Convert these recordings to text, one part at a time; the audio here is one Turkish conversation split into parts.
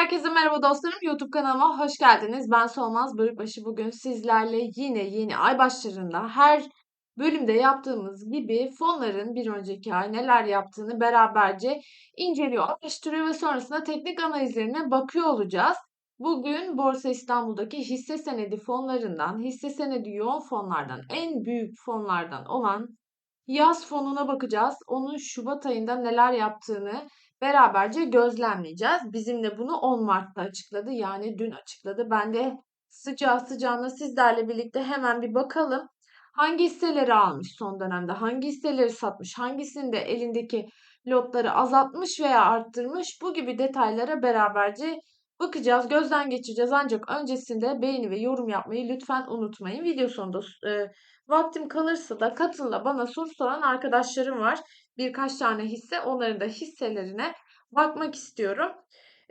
Herkese merhaba dostlarım. YouTube kanalıma hoş geldiniz. Ben Solmaz Bölükbaşı. Bugün sizlerle yine yeni ay başlarında her bölümde yaptığımız gibi fonların bir önceki ay neler yaptığını beraberce inceliyor, araştırıyor ve sonrasında teknik analizlerine bakıyor olacağız. Bugün Borsa İstanbul'daki hisse senedi fonlarından, hisse senedi yoğun fonlardan, en büyük fonlardan olan yaz fonuna bakacağız. Onun Şubat ayında neler yaptığını beraberce gözlemleyeceğiz. Bizimle bunu 10 Mart'ta açıkladı. Yani dün açıkladı. Ben de sıcağı sıcağına sizlerle birlikte hemen bir bakalım. Hangi hisseleri almış son dönemde? Hangi hisseleri satmış? Hangisinde elindeki lotları azaltmış veya arttırmış? Bu gibi detaylara beraberce bakacağız, gözden geçireceğiz. Ancak öncesinde beğeni ve yorum yapmayı lütfen unutmayın. Video sonunda e, vaktim kalırsa da katılla bana soru soran arkadaşlarım var. Birkaç tane hisse onların da hisselerine bakmak istiyorum.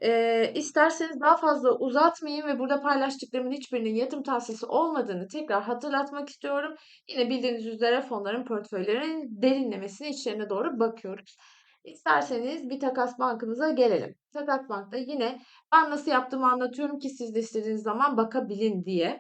E, isterseniz daha fazla uzatmayayım ve burada paylaştıklarımın hiçbirinin yatırım tavsiyesi olmadığını tekrar hatırlatmak istiyorum. Yine bildiğiniz üzere fonların portföylerinin derinlemesine içlerine doğru bakıyoruz. İsterseniz bir takas bankımıza gelelim. Takas bankta yine ben nasıl yaptığımı anlatıyorum ki siz de istediğiniz zaman bakabilin diye.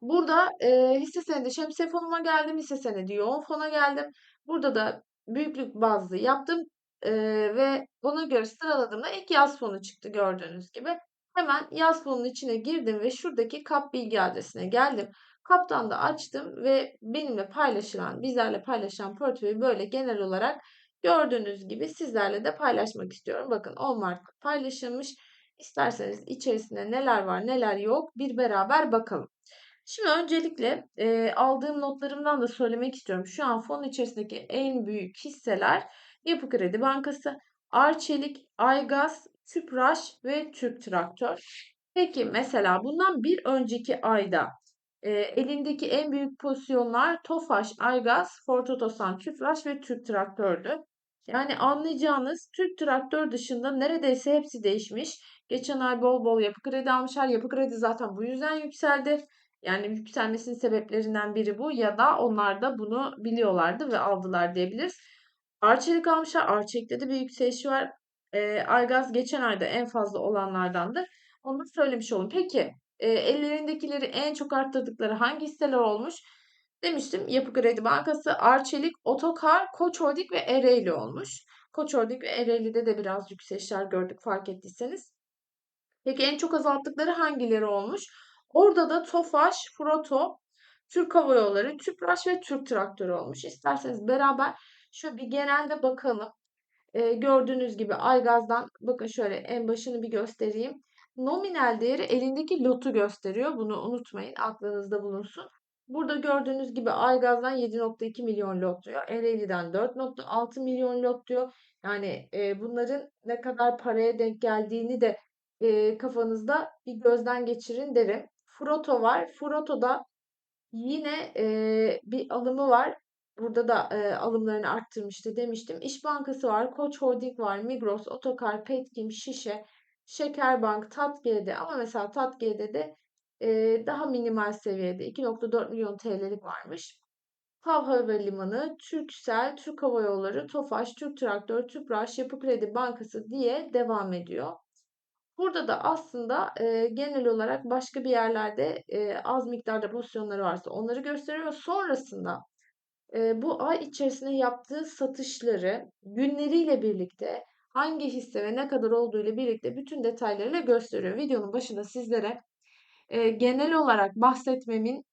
Burada e, hisse senedi şemsiye fonuma geldim. Hisse senedi yoğun fona geldim. Burada da büyüklük bazlı yaptım. E, ve ona göre sıraladığımda ilk yaz fonu çıktı gördüğünüz gibi. Hemen yaz fonunun içine girdim ve şuradaki kap bilgi adresine geldim. Kaptan da açtım ve benimle paylaşılan, bizlerle paylaşılan portföyü böyle genel olarak gördüğünüz gibi sizlerle de paylaşmak istiyorum. Bakın 10 Mart'ta paylaşılmış. İsterseniz içerisinde neler var neler yok bir beraber bakalım. Şimdi öncelikle e, aldığım notlarımdan da söylemek istiyorum. Şu an fon içerisindeki en büyük hisseler Yapı Kredi Bankası, Arçelik, Aygaz, Tüpraş ve Türk Traktör. Peki mesela bundan bir önceki ayda e, elindeki en büyük pozisyonlar Tofaş, Aygaz, Ford Otosan, Tüpraş ve Türk Traktör'dü. Yani anlayacağınız Türk Traktör dışında neredeyse hepsi değişmiş. Geçen ay bol bol yapı kredi almışlar. Yapı kredi zaten bu yüzden yükseldi. Yani yükselmesinin sebeplerinden biri bu ya da onlar da bunu biliyorlardı ve aldılar diyebiliriz. Arçelik almışlar. Arçelik'te de bir yükseliş var. E, Aygaz geçen ayda en fazla olanlardandı. Onu söylemiş oldum. Peki e, ellerindekileri en çok arttırdıkları hangi hisseler olmuş? Demiştim Yapı Kredi Bankası, Arçelik, Otokar, Koç Holding ve Ereğli olmuş. Koç Holding ve Ereğli'de de biraz yükselişler gördük fark ettiyseniz. Peki en çok azalttıkları hangileri olmuş? Orada da Tofaş, Froto, Türk Hava Yolları, Tüpraş ve Türk Traktörü olmuş. İsterseniz beraber şöyle bir genelde bakalım. Ee, gördüğünüz gibi Aygaz'dan bakın şöyle en başını bir göstereyim. Nominal değeri elindeki lotu gösteriyor. Bunu unutmayın. Aklınızda bulunsun. Burada gördüğünüz gibi Aygaz'dan 7.2 milyon lot diyor. Ereğli'den 4.6 milyon lot diyor. Yani e, bunların ne kadar paraya denk geldiğini de e, kafanızda bir gözden geçirin derim. Froto var. Froto'da yine e, bir alımı var. Burada da e, alımlarını arttırmıştı demiştim. İş Bankası var, Koç Holding var, Migros, Otokar, Petkim, Şişe, Şekerbank, Tatge'de ama mesela Tatge'de de e, daha minimal seviyede 2.4 milyon TL'lik varmış. Hav Havalimanı, Türksel, Türk Hava Yolları, Tofaş, Türk Traktör, Tüpraş, Yapı Kredi Bankası diye devam ediyor. Burada da aslında e, genel olarak başka bir yerlerde e, az miktarda pozisyonları varsa onları gösteriyor. Sonrasında e, bu ay içerisinde yaptığı satışları günleriyle birlikte hangi hisse ve ne kadar olduğu ile birlikte bütün detaylarıyla gösteriyor. Videonun başında sizlere e, genel olarak bahsetmemin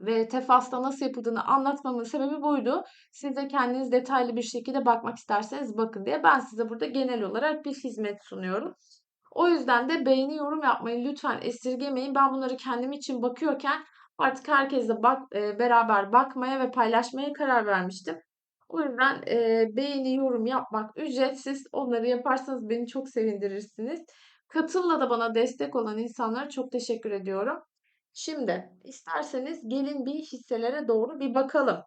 ve tefasta nasıl yapıldığını anlatmamın sebebi buydu. Siz de kendiniz detaylı bir şekilde bakmak isterseniz bakın diye ben size burada genel olarak bir hizmet sunuyorum. O yüzden de beğeni yorum yapmayı lütfen esirgemeyin. Ben bunları kendim için bakıyorken artık herkesle bak, e, beraber bakmaya ve paylaşmaya karar vermiştim. O yüzden e, beğeni yorum yapmak ücretsiz. Onları yaparsanız beni çok sevindirirsiniz. Katılla da bana destek olan insanlara çok teşekkür ediyorum. Şimdi isterseniz gelin bir hisselere doğru bir bakalım.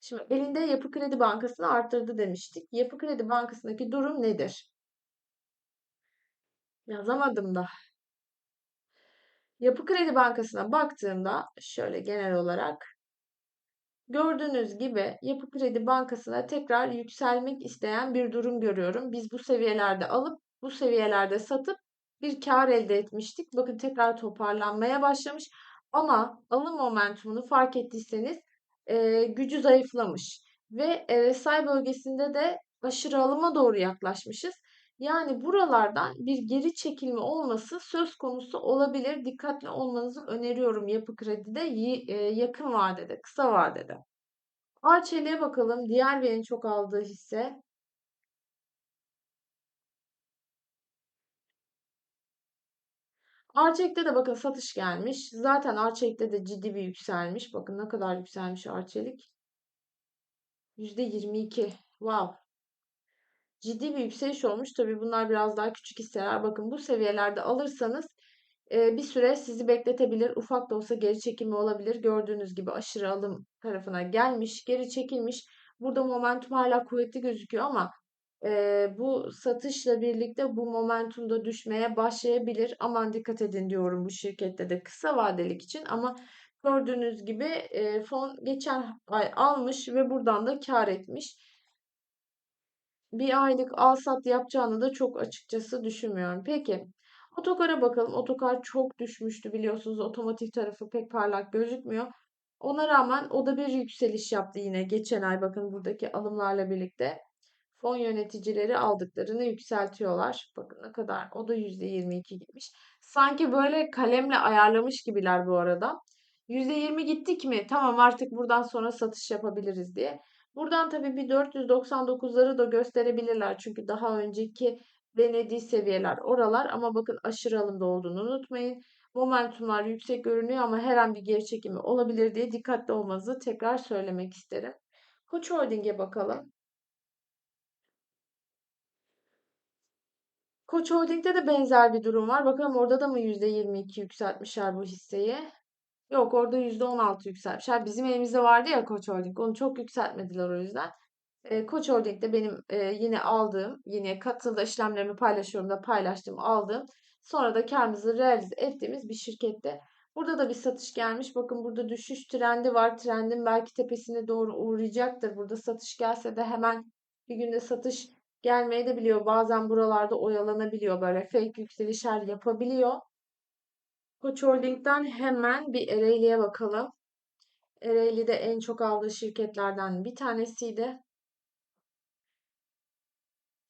Şimdi elinde Yapı Kredi Bankası'nı arttırdı demiştik. Yapı Kredi Bankası'ndaki durum nedir? Yazamadım da. Yapı Kredi Bankası'na baktığımda şöyle genel olarak gördüğünüz gibi Yapı Kredi Bankası'na tekrar yükselmek isteyen bir durum görüyorum. Biz bu seviyelerde alıp bu seviyelerde satıp bir kar elde etmiştik. Bakın tekrar toparlanmaya başlamış. Ama alım momentumunu fark ettiyseniz e, gücü zayıflamış. Ve RSI bölgesinde de aşırı alıma doğru yaklaşmışız. Yani buralardan bir geri çekilme olması söz konusu olabilir. Dikkatli olmanızı öneriyorum yapı kredide e, yakın vadede, kısa vadede. Arçelik'e bakalım. Diğer bir en çok aldığı hisse. Arçelik'te de bakın satış gelmiş. Zaten Arçelik'te de ciddi bir yükselmiş. Bakın ne kadar yükselmiş Arçelik. %22. Wow. Ciddi bir yükseliş olmuş. Tabii bunlar biraz daha küçük hisseler. Bakın bu seviyelerde alırsanız bir süre sizi bekletebilir. Ufak da olsa geri çekilme olabilir. Gördüğünüz gibi aşırı alım tarafına gelmiş, geri çekilmiş. Burada momentum hala kuvvetli gözüküyor ama bu satışla birlikte bu momentum da düşmeye başlayabilir. Aman dikkat edin diyorum bu şirkette de kısa vadelik için ama gördüğünüz gibi fon geçen ay almış ve buradan da kar etmiş bir aylık al-sat yapacağını da çok açıkçası düşünmüyorum. Peki Otokar'a bakalım. Otokar çok düşmüştü biliyorsunuz. Otomotiv tarafı pek parlak gözükmüyor. Ona rağmen o da bir yükseliş yaptı yine geçen ay bakın buradaki alımlarla birlikte. Fon yöneticileri aldıklarını yükseltiyorlar. Bakın ne kadar o da %22 gitmiş. Sanki böyle kalemle ayarlamış gibiler bu arada. %20 gittik mi? Tamam artık buradan sonra satış yapabiliriz diye. Buradan tabii bir 499'ları da gösterebilirler. Çünkü daha önceki denediği seviyeler oralar. Ama bakın aşırı alımda olduğunu unutmayın. Momentumlar yüksek görünüyor ama her an bir geri çekimi olabilir diye dikkatli olmanızı tekrar söylemek isterim. Koç Holding'e bakalım. Koç Holding'de de benzer bir durum var. Bakalım orada da mı %22 yükseltmişler bu hisseyi? Yok orada %16 yükselmişler. Bizim elimizde vardı ya Koç Holding. Onu çok yükseltmediler o yüzden. E, Koç Holding'de benim e, yine aldığım, yine katılda işlemlerimi paylaşıyorum da paylaştığım, aldığım. Sonra da karımızı realize ettiğimiz bir şirkette. Burada da bir satış gelmiş. Bakın burada düşüş trendi var. Trendin belki tepesine doğru uğrayacaktır. Burada satış gelse de hemen bir günde satış gelmeye de biliyor. Bazen buralarda oyalanabiliyor. Böyle fake yükselişler yapabiliyor. Koç Holding'den hemen bir Ereğli'ye bakalım. Ereğli'de en çok aldığı şirketlerden bir tanesiydi.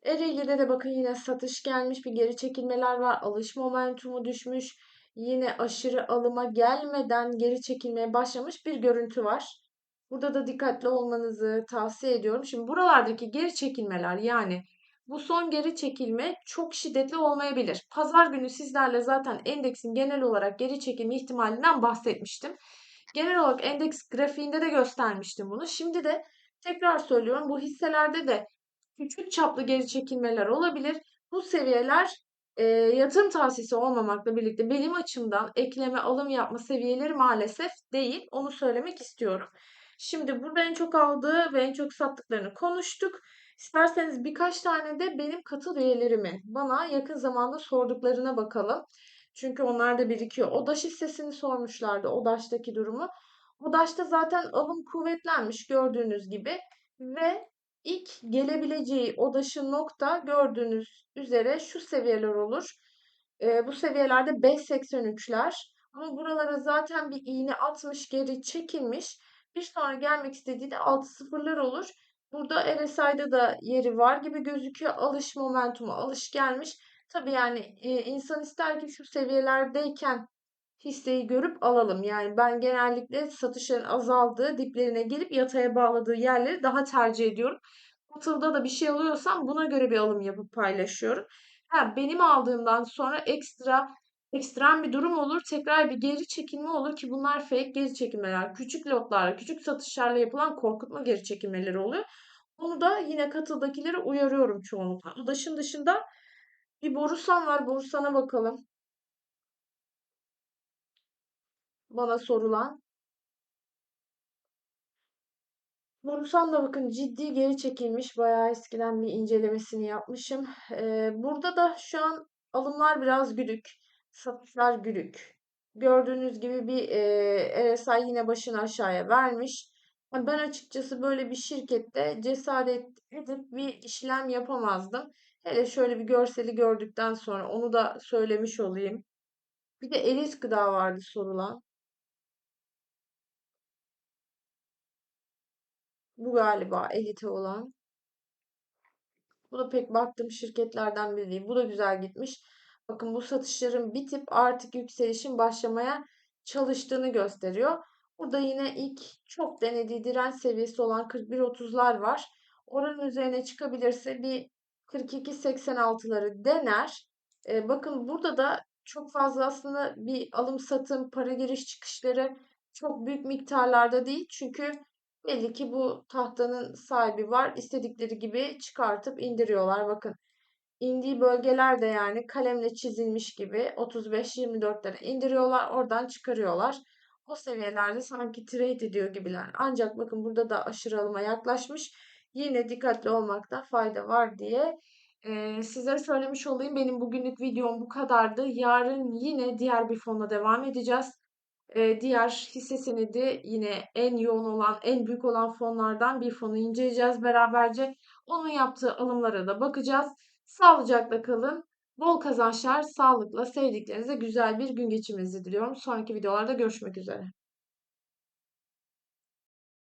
Ereğli'de de bakın yine satış gelmiş, bir geri çekilmeler var. Alış momentumu düşmüş. Yine aşırı alıma gelmeden geri çekilmeye başlamış bir görüntü var. Burada da dikkatli olmanızı tavsiye ediyorum. Şimdi buralardaki geri çekilmeler yani bu son geri çekilme çok şiddetli olmayabilir. Pazar günü sizlerle zaten endeksin genel olarak geri çekilme ihtimalinden bahsetmiştim. Genel olarak endeks grafiğinde de göstermiştim bunu. Şimdi de tekrar söylüyorum bu hisselerde de küçük çaplı geri çekilmeler olabilir. Bu seviyeler e, yatırım tavsiyesi olmamakla birlikte benim açımdan ekleme alım yapma seviyeleri maalesef değil. Onu söylemek istiyorum. Şimdi burada en çok aldığı ve en çok sattıklarını konuştuk. İsterseniz birkaç tane de benim katıl üyelerimi bana yakın zamanda sorduklarına bakalım. Çünkü onlar da birikiyor. ODAŞ hissesini sormuşlardı. ODAŞ'taki durumu. ODAŞ'ta zaten alım kuvvetlenmiş gördüğünüz gibi. Ve ilk gelebileceği ODAŞ'ın nokta gördüğünüz üzere şu seviyeler olur. E, bu seviyelerde 5.83'ler. Ama buralara zaten bir iğne atmış geri çekilmiş. Bir sonra gelmek istediği de 6.0'lar olur. Burada RSI'da da yeri var gibi gözüküyor. Alış momentumu alış gelmiş. Tabii yani e, insan ister ki şu seviyelerdeyken hisseyi görüp alalım. Yani ben genellikle satışların azaldığı diplerine gelip yataya bağladığı yerleri daha tercih ediyorum. Katılda da bir şey alıyorsam buna göre bir alım yapıp paylaşıyorum. Ha, benim aldığımdan sonra ekstra ekstrem bir durum olur. Tekrar bir geri çekilme olur ki bunlar fake geri çekilmeler. Küçük lotlarla, küçük satışlarla yapılan korkutma geri çekilmeleri oluyor. Onu da yine katıldakileri uyarıyorum çoğunlukla. Udaşın dışında bir Borusan var. Borusan'a bakalım. Bana sorulan. Borusan da bakın ciddi geri çekilmiş. Bayağı eskiden bir incelemesini yapmışım. Ee, burada da şu an alımlar biraz güdük. Satışlar güdük. Gördüğünüz gibi bir e, RSI yine başını aşağıya vermiş. Ben açıkçası böyle bir şirkette cesaret edip bir işlem yapamazdım. Hele şöyle bir görseli gördükten sonra onu da söylemiş olayım. Bir de Elis Gıda vardı sorulan. Bu galiba Elite olan. Bu da pek baktığım şirketlerden biri değil. Bu da güzel gitmiş. Bakın bu satışların bitip artık yükselişin başlamaya çalıştığını gösteriyor. Burada yine ilk çok denediği direnç seviyesi olan 41.30'lar var. Oranın üzerine çıkabilirse bir 42.86'ları dener. Ee, bakın burada da çok fazla aslında bir alım satım, para giriş çıkışları çok büyük miktarlarda değil. Çünkü belli ki bu tahtanın sahibi var. İstedikleri gibi çıkartıp indiriyorlar. Bakın indiği bölgeler de yani kalemle çizilmiş gibi 35-24'lere indiriyorlar. Oradan çıkarıyorlar. O seviyelerde sanki trade ediyor gibiler. Ancak bakın burada da aşırı alıma yaklaşmış. Yine dikkatli olmakta fayda var diye e, sizlere söylemiş olayım. Benim bugünlük videom bu kadardı. Yarın yine diğer bir fonla devam edeceğiz. E, diğer hisse senedi yine en yoğun olan, en büyük olan fonlardan bir fonu inceleyeceğiz beraberce. Onun yaptığı alımlara da bakacağız. Sağlıcakla kalın. Bol kazançlar, sağlıkla sevdiklerinize güzel bir gün geçirmenizi diliyorum. Sonraki videolarda görüşmek üzere.